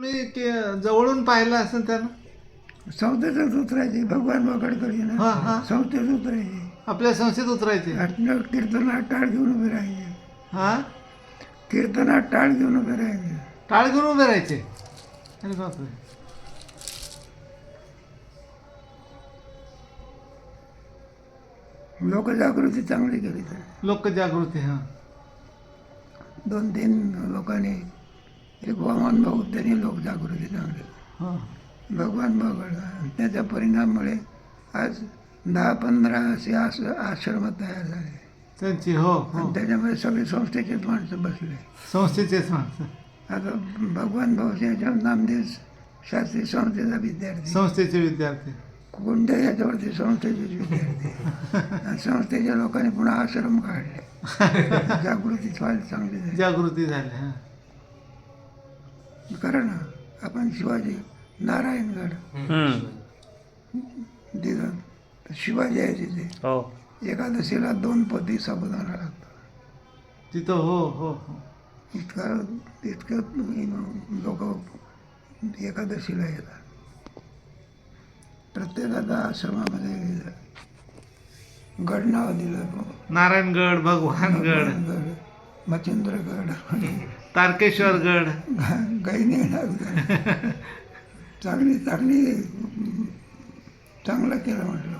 मी के- जवळून पाहिलं असेल त्यानं. संस्थेतच उतरायचे भगवान बकडकरी हा, हा. संस्थेत उतरायचे. आपल्या संस्थेत उतरायचे. आठ- कीर्तनात टाळ घेऊन उभे राहायचे. हा? कीर्तनात टाळ घेऊन उभे राहायचे. टाळ घेऊन उभे राहायचे. अरे बापरे. लोकजागृती चांगली केली तर. लोक जागृती हा. दोन तीन लोकांनी एक वामन भाऊ त्यांनी लोकजागृती चांगली हा. भगवान बघड त्याच्या परिणामामुळे आज दहा पंधरा असे आस आश्रम तयार झाले. त्यांची हो हो. त्याच्यामध्ये सगळे संस्थेचेच माणसं बसले. संस्थेचेच माणसं. आता भगवान भाऊच्या नामदेव शास्त्री संस्थेचा विद्यार्थी. संस्थेचे विद्यार्थी. कोणत्या याच्यावरती संस्थेचे विद्यार्थी? संस्थेच्या लोकांनी पुन्हा आश्रम काढले. जागृती चांगली झाली. जागृती झाली करा ना आपण शिवाजी नारायणगड. दिलं. तर शिवाजी आहे तिथे हो. एकादशीला दोन पती साबुदाणा लागतो तिथं हो हो हो. इतकं इतकं लोक एकादशीला येतात. प्रत्येकाचा आश्रमामध्ये गड नाव दिलं. नारायणगड भगवानगड. गड मच्छिंद्रगड. तारकेश्वरगड. गाईने चांगली चांगली चांगलं केलं म्हटलं.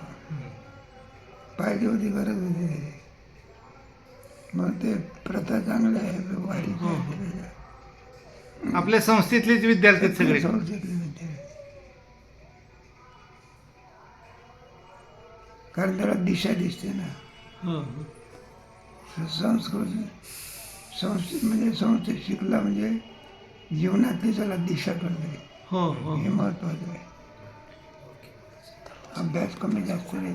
पाहिजे होती गरज होती. मग ते प्रथा चांगल्या आहे वारीच्या आपल्या संस्थेतलेच विद्यार्थी सगळे. संस्थेतले विद्यार्थी. कारण त्याला दिशा दिसते ना. हो, हो. संस्कृती. संस्थे म्हणजे संस्थेत शिकला म्हणजे जीवनातली त्याला दिशा कळते. हो हो. हे महत्वाचं आहे. अभ्यास कमी जास्त नाही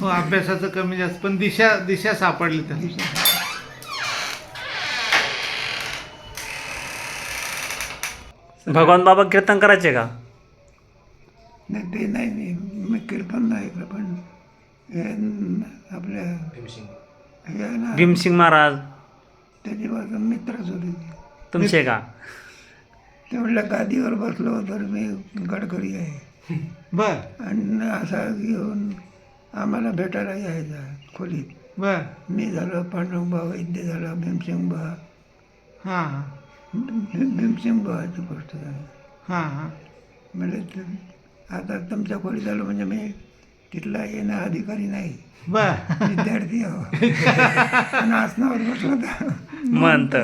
हो. अभ्यासाचं कमी जास्त पण दिशा दिशा सापडली त्याला. दिशा भगवान बाबा कीर्तन करायचे का? नाही ते नाही मी मी कीर्तन नाही ऐकलं पण हे न- आपल्या हे ना भीमसिंग महाराज. त्याची माझा मित्रच होते. तुमचे का? ते म्हटलं गादीवर बसलो तर मी गडकरी आहे. बर. आणि असा घेऊन आम्हाला भेटायला यायचा खोलीत. बर. मी झालं पांडुबा वैद्य झाला भीमसिंगबा हां. हां भीमसिंगबाची गोष्ट झाली. हां हां. म्हणजे ते आता तुमच्या खोलीत आलो म्हणजे मी तिथला येणं अधिकारी नाही. विद्यार्थी आहो आणि आसनावर बसलो तर म्हणत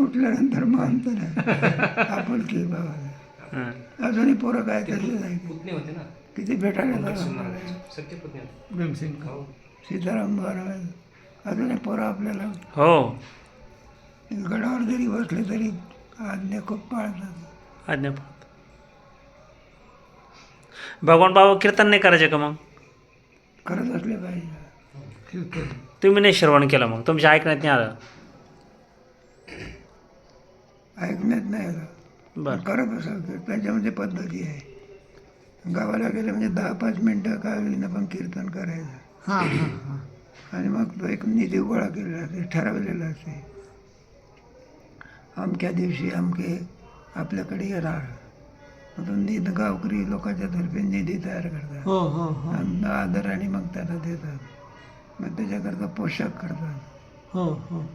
उठल्यानंतर मानतो ना. आपण की बाबा. अजूनही पोरं काय तसे नाही किती भेटायला. भीमसिंग सीताराम महाराज. अजूनही पोरं आपल्याला. हो. गडावर जरी बसले तरी आज्ञा खूप पाळतात. आज्ञा पाळतो. भगवान बाबा कीर्तन नाही करायचे का मग? करत असले पाहिजे. तुम्ही नाही श्रवण केलं मग? तुमच्या ऐकण्यात नाही आलं. ऐकण्यात नाही आलं. बरं. करत असाल की त्याच्यामध्ये पद्धती आहे. गावाला गेलं म्हणजे दहा पाच मिनटं का होईना पण कीर्तन करायचं. हां हां हां. आणि मग तो एक निधी गोळा केलेला असते ठरवलेला असते. अमक्या दिवशी अमके आपल्याकडे येणार. तो निध गावकरी लोकांच्या तर्फे निधी तयार करतात. हो हो हो. आणि आदराने मग त्याला देतात. मग त्याच्याकरता पोशाख करतात. हो हो.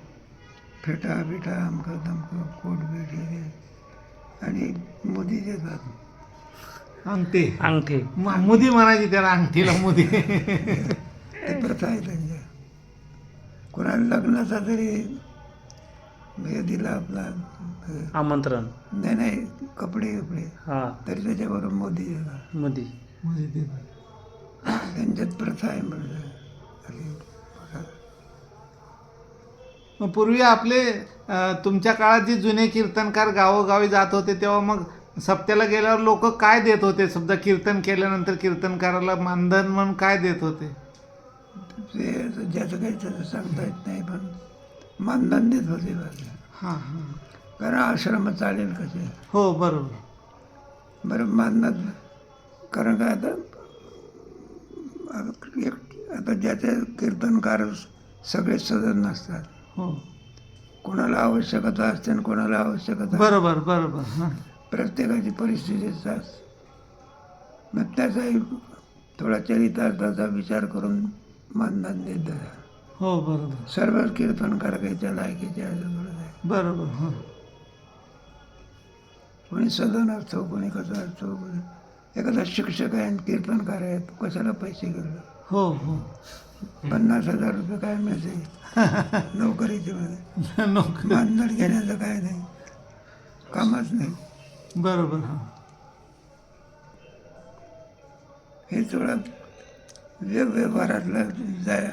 फेटा बिटा अमकं तमकं कोट बीट हे ते. आणि मोदी देतात. अंगठी. अंगठी. म- मुदी म्हणायची त्याला अंगठीला मुदी. ते प्रथा आहे त्यांच्या कोणाला लग्नाचा तरी हे दिला आपला. आमंत्रण. नाही नाही. कपडे कपडे हा. तरी त्याच्याबरोबर मोदी देतात मोदी. मुदी देतात. त्यांच्यात प्रथा आहे म्हणजे पूर्वी आपले तुमच्या काळात जे जुने कीर्तनकार गावोगावी जात होते तेव्हा मग सप्त्याला गेल्यावर लोक काय देत होते? समजा कीर्तन केल्यानंतर कीर्तनकाराला मानधन म्हणून काय देत होते? ते ज्याचं काही त्याचं सांगता येत नाही पण मानधन देत होते हां हां. कारण आश्रम चालेल कसे हो बरोबर. बरं मानधन कारण काय आता? आता एक- आता ज्याचे कीर्तनकार सगळे सदन नसतात. हो. कोणाला आवश्यकता असते आणि कोणाला आवश्यकता बरोबर बरोबर प्रत्येकाची परिस्थिती असतात. मग त्याचाही थोडा चरितार्थाचा विचार करून मानधन देत. हो बरोबर. सर्वच कीर्तनकार काही त्या लायकीचे आहे असं थोडं आहे. बरोबर हां. कोणी सदन असतो कोणी कसं असतो कोणी एखादा शिक्षक आहे कीर्तनकार आहे तो कशाला पैसे घेतो हो हो. पन्नास हजार रुपये काय मिळते? नोकरीचे मध्ये मानधन घेण्याचं काय नाही. कामच नाही. बरोबर हां. थोडं व्यवहारातलं जाय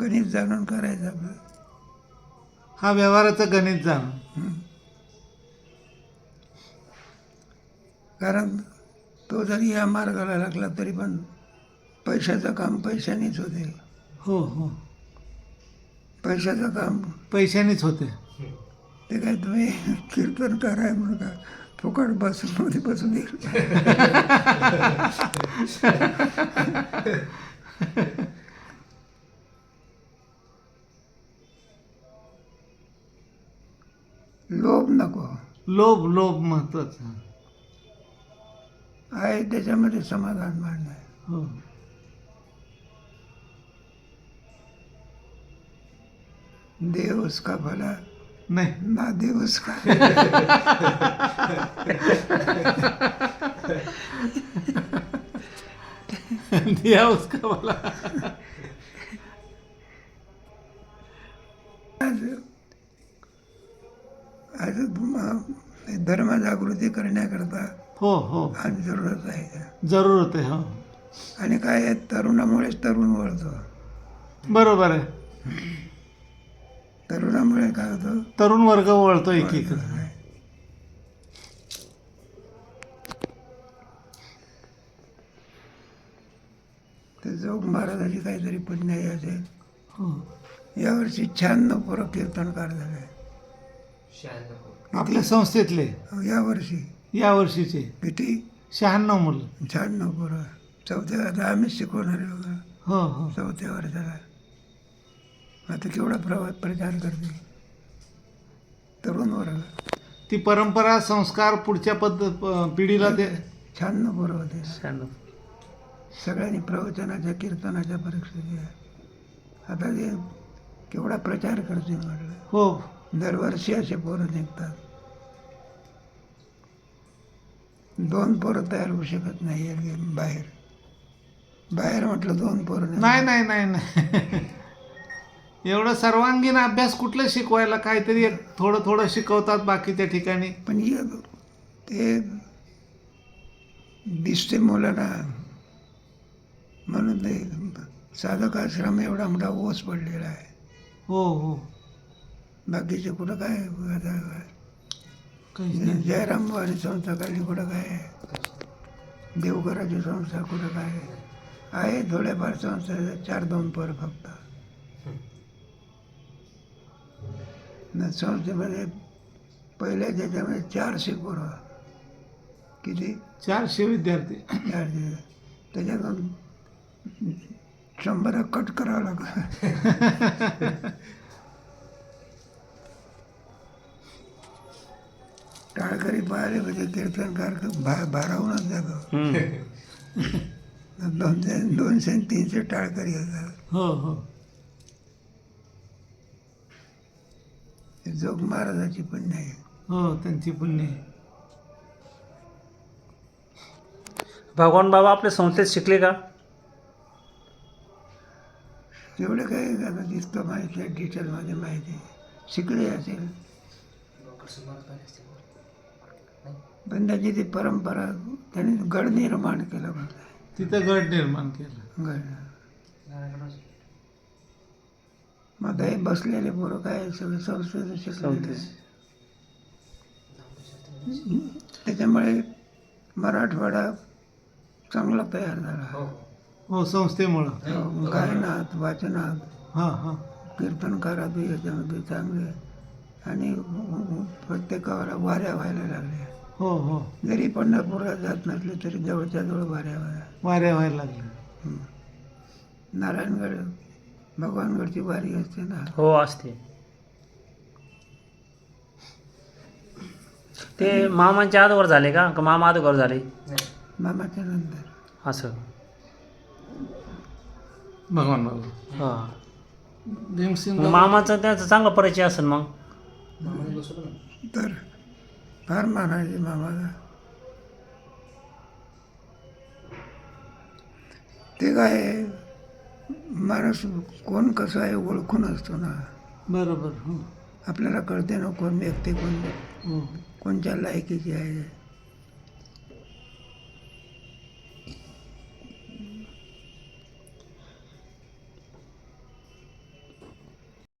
गणित जाणून करायचं आपलं. हा व्यवहाराचं गणित जाण कारण तो जरी या मार्गाला लागला तरी पण पैशाचं काम पैशानेच होते. हो हो. पैशाचं काम पैशानीच होते. ते काय तुम्ही कीर्तनकार आहे म्हणून का? फुकट बसून मध्ये बसून येईल. लोभ नको. लोभ लोभ महत्त्वाचा. आहे त्याच्यामध्ये समाधान मांडणं आहे. हो. देव उसका भला. नाही. ना देव उसका. दिया उसका वाला आज आज म- धर्मजागृती करण्याकरता हो हो. आज जरूरत आहे जरूर होते हो. आणि काय आहे, तरुणामुळेच तरुण वळतो. बरोबर आहे. तरुणामुळे काय होतं? तरुण वर्ग वळतो एकीकडे तर जोग महाराजाची काहीतरी पुण्याई असेल हो. यावर्षी शहाण्णव पोरं कीर्तनकार झाले. आपल्या संस्थेतले. या वर्षी. या वर्षीचे. किती? शहाण्णव मुलं. शहाण्णव पोरं. चौथ्या आता आम्हीच शिकवणारे बघा. हो हो. चौथ्या वर्षाला. आता केवढा प्रवा प्रचार करते तरुण वर्ग ती परंपरा संस्कार पुढच्या पद्धत प- पिढीला ते शहाण्णव पोरं होते. छान सगळ्यांनी प्रवचनाच्या कीर्तनाच्या परीक्षा दिल्या आता ते केवढा प्रचार करते म्हटलं. हो. दरवर्षी असे पोरं निघतात. दोन पोरं तयार होऊ शकत नाही बाहेर. बाहेर म्हटलं दोन पोरं नाही. नाही नाही नाही एवढं सर्वांगीण अभ्यास कुठलं शिकवायला? काहीतरी एक थोडं थोडं शिकवतात बाकीच्या ठिकाणी. पण ते दिसते मुलांना. म्हणून ते साधक आश्रम एवढा मोठा ओस पडलेला आहे. हो हो. बाकीचे कुठं काय? जयराम वाणी संस्था काढली कुठं काय? आहे? देवघराची संस्था कुठं काय? आहे? आहे थोड्याफार संस्था चार दोन पर फक्त. न संस्थेमध्ये पहिल्या त्याच्यामध्ये चारशे पोरं. किती? चारशे विद्यार्थी. चारशे त्याच्यातून शंभर कट करावं लागलं. टाळकरी पाहिले म्हणजे कीर्तनकार भा भारावूनच जातो. दोनशे दोनशे आणि तीनशे टाळकरी होतात हो हो. हे जोग महाराजाची पुण्य आहे. हो त्यांची पुण्य आहे. भगवान बाबा आपल्या संस्थेत शिकले का? तेवढं काही आता दिसतं माहिती आहे डिटेलमध्ये माहिती आहे. शिकले असेल. पण त्याची ती परंपरा त्यांनी गड निर्माण केलं तिथं गट निर्माण केला. गड. मग हे बसलेले पोरं काय सगळे संस्कृत शिकलेले? त्याच्यामुळे मराठवाडा चांगला तयार झाला. हो संस्थेमुळं. हो, गायनात वाचनात हां हां. कीर्तनकारात बी याच्यामध्ये चांगले. आणि प्रत्येकाला वाऱ्या व्हायला लागल्या. हो हो. जरी पंढरपूरला जात नसले तरी जवळच्या जवळ वाऱ्या व्हायला वाऱ्या व्हायला लागल्या. नारायणगड भगवानगडची वारी असते ना. हो असते. ते मामांच्या आजवर झाले का? मामा आजोगर झाले? मामाच्या नंतर. असं. भगवान हां. मामाचा त्याचा चांगला परिचय असेल मग. तर फार मानायचे मामाला ते काय माणूस कोण कसं आहे ओळखून असतो ना. बरोबर हो. आपल्याला कळते ना कोण व्यक्ती कोण हो. कोणत्या लायकीची आहे.